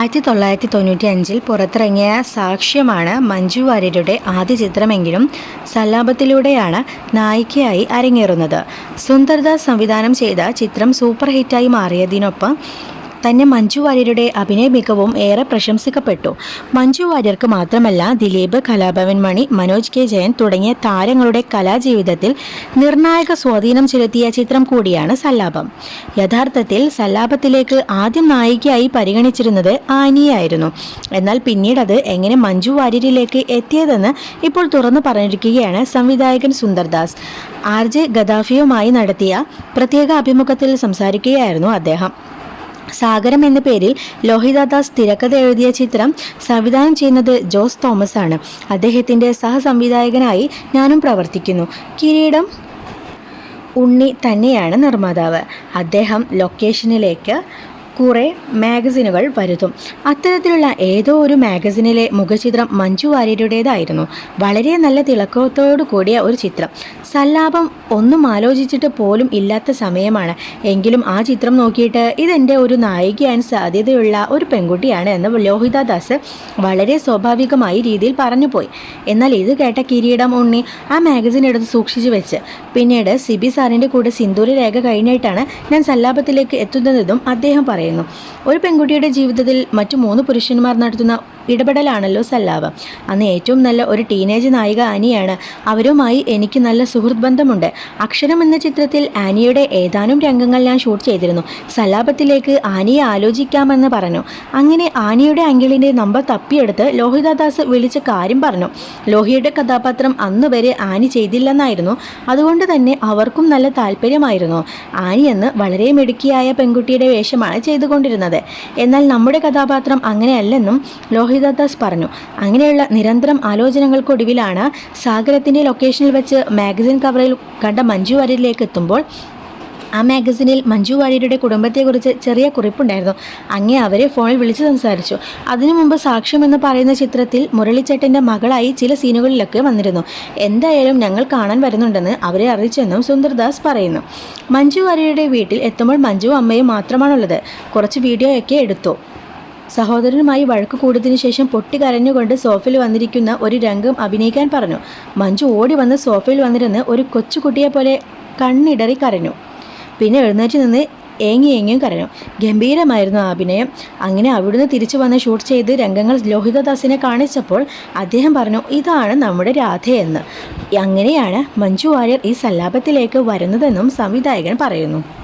ആയിരത്തി തൊള്ളായിരത്തി തൊണ്ണൂറ്റി അഞ്ചിൽ പുറത്തിറങ്ങിയ സാക്ഷ്യമാണ് മഞ്ജു വാര്യരുടെ ആദ്യ ചിത്രമെങ്കിലും സല്ലാപത്തിലൂടെയാണ് നായികയായി അരങ്ങേറുന്നത്. സുന്ദർദാസ് സംവിധാനം ചെയ്ത ചിത്രം സൂപ്പർ ഹിറ്റായി മാറിയതിനൊപ്പം തന്നെ മഞ്ജു വാര്യരുടെ അഭിനയ മികവും ഏറെ പ്രശംസിക്കപ്പെട്ടു. മഞ്ജു വാര്യർക്ക് മാത്രമല്ല ദിലീപ് കലാഭവൻ മണി മനോജ് കെ ജയൻ തുടങ്ങിയ താരങ്ങളുടെ കലാജീവിതത്തിൽ നിർണായക സ്വാധീനം ചെലുത്തിയ ചിത്രം കൂടിയാണ് സല്ലാപം. യഥാർത്ഥത്തിൽ സല്ലാപത്തിലേക്ക് ആദ്യം നായികയായി പരിഗണിച്ചിരുന്നത് ആനിയായിരുന്നു. എന്നാൽ പിന്നീട് അത് എങ്ങനെ മഞ്ജു വാര്യരിലേക്ക് എത്തിയതെന്ന് ഇപ്പോൾ തുറന്നു പറഞ്ഞിരിക്കുകയാണ് സംവിധായകൻ സുന്ദർദാസ്. ആർ ജെ ഗദാഫിയുമായി നടത്തിയ പ്രത്യേക അഭിമുഖത്തിൽ സംസാരിക്കുകയായിരുന്നു അദ്ദേഹം. സാഗരം എന്ന പേരിൽ ലോഹിതദാസ് തിരക്കഥ എഴുതിയ ചിത്രം സംവിധാനം ചെയ്യുന്നത് ജോസ് തോമസ് ആണ്. അദ്ദേഹത്തിന്റെ സഹസംവിധായകനായി ഞാനും പ്രവർത്തിക്കുന്നു. കിരീടം ഉണ്ണി തന്നെയാണ് നിർമ്മാതാവ്. അദ്ദേഹം ലൊക്കേഷനിലേക്ക് കുറേ മാഗസിനുകൾ വരുത്തും. അത്തരത്തിലുള്ള ഏതോ ഒരു മാഗസിനിലെ മുഖചിത്രം മഞ്ജു വാര്യരുടേതായിരുന്നു. വളരെ നല്ല തിളക്കത്തോടു കൂടിയ ഒരു ചിത്രം. സല്ലാപം ഒന്നും ആലോചിച്ചിട്ട് പോലും ഇല്ലാത്ത സമയമാണ്. എങ്കിലും ആ ചിത്രം നോക്കിയിട്ട് ഇതെന്റെ ഒരു നായികയാൻ സാധ്യതയുള്ള ഒരു പെൺകുട്ടിയാണ് എന്ന് ലോഹിത ദാസ് വളരെ സ്വാഭാവികമായി രീതിയിൽ പറഞ്ഞുപോയി. എന്നാൽ ഇത് കേട്ട കിരീടം ഉണ്ണി ആ മാഗസിൻ എടുത്ത് സൂക്ഷിച്ചു വെച്ച്. പിന്നീട് സിബി സാറിന്റെ കൂടെ സിന്ദൂര രേഖ കഴിഞ്ഞിട്ടാണ് ഞാൻ സല്ലാപത്തിലേക്ക് എത്തുന്നതെന്നും അദ്ദേഹം പറയുന്നു. ഒരു പെൺകുട്ടിയുടെ ജീവിതത്തിൽ മറ്റു മൂന്ന് പുരുഷന്മാർ നടത്തുന്ന ഇടപെടലാണല്ലോ സല്ലാപം അന്ന് ഏറ്റവും നല്ല ഒരു ടീനേജ് നായിക ആനിയാണ് അവരുമായി എനിക്ക് നല്ല സുഹൃത്ത് ബന്ധമുണ്ട്. അക്ഷരം എന്ന ചിത്രത്തിൽ ആനിയുടെ ഏതാനും രംഗങ്ങൾ ഞാൻ ഷൂട്ട് ചെയ്തിരുന്നു. സല്ലാപത്തിലേക്ക് ആനിയെ ആലോചിക്കാമെന്ന് പറഞ്ഞു. അങ്ങനെ ആനിയുടെ അങ്കിളിന്റെ നമ്പർ തപ്പിയെടുത്ത് ലോഹിതദാസ് വിളിച്ച കാര്യം പറഞ്ഞു. ലോഹിയുടെ കഥാപാത്രം അന്ന് വരെ ആനി ചെയ്തില്ലെന്നായിരുന്നു. അതുകൊണ്ട് തന്നെ അവർക്കും നല്ല താല്പര്യമായിരുന്നു. ആനി എന്ന് വളരെ മിടുക്കിയായ പെൺകുട്ടിയുടെ വേഷമാണ് ചെയ്തുകൊണ്ടിരുന്നത്. എന്നാൽ നമ്മുടെ കഥാപാത്രം അങ്ങനെയല്ലെന്നും ലോഹിതദാസ് പറഞ്ഞു. അങ്ങനെയുള്ള നിരന്തരം ആലോചനകൾക്കൊടുവിലാണ് സാഗരത്തിന്റെ ലൊക്കേഷനിൽ വെച്ച് മാഗസിൻ കവറിൽ കണ്ട മഞ്ജു വാര്യരിലേക്ക് എത്തുമ്പോൾ ആ മാഗസിനിൽ മഞ്ജു വാര്യരുടെ കുടുംബത്തെക്കുറിച്ച് ചെറിയ കുറിപ്പുണ്ടായിരുന്നു. അങ്ങേ അവരെ ഫോണിൽ വിളിച്ച് സംസാരിച്ചു. അതിനു മുമ്പ് സാക്ഷ്യം എന്ന് പറയുന്ന ചിത്രത്തിൽ മുരളിച്ചേട്ടന്റെ മകളായി ചില സീനുകളിലൊക്കെ വന്നിരുന്നു. എന്തായാലും ഞങ്ങൾ കാണാൻ വരുന്നുണ്ടെന്ന് അവരെ അറിയിച്ചെന്നും സുന്ദർദാസ് പറയുന്നു. മഞ്ജു വാര്യരുടെ വീട്ടിൽ എത്തുമ്പോൾ മഞ്ജു അമ്മയും മാത്രമാണുള്ളത്. കുറച്ച് വീഡിയോയൊക്കെ എടുത്തു. സഹോദരനുമായി വഴക്ക് കൂടിയതിനു ശേഷം പൊട്ടി കരഞ്ഞുകൊണ്ട് സോഫയിൽ വന്നിരിക്കുന്ന ഒരു രംഗം അഭിനയിക്കാൻ പറഞ്ഞു. മഞ്ജു ഓടി വന്ന് സോഫയിൽ വന്നിരുന്ന് ഒരു കൊച്ചുകുട്ടിയെ പോലെ കണ്ണിടറി കരഞ്ഞു. പിന്നെ എഴുന്നേറ്റ് നിന്ന് ഏങ്ങി ഏങ്ങിയും കരഞ്ഞു. ഗംഭീരമായിരുന്നു ആ അഭിനയം. അങ്ങനെ അവിടുന്ന് തിരിച്ചു വന്ന് ഷൂട്ട് ചെയ്ത് രംഗങ്ങൾ ലോഹിതദാസിനെ കാണിച്ചപ്പോൾ അദ്ദേഹം പറഞ്ഞു ഇതാണ് നമ്മുടെ രാധയെന്ന് അങ്ങനെയാണ് മഞ്ജു വാര്യർ ഈ സല്ലാപത്തിലേക്ക് വരുന്നതെന്നും സംവിധായകൻ പറയുന്നു.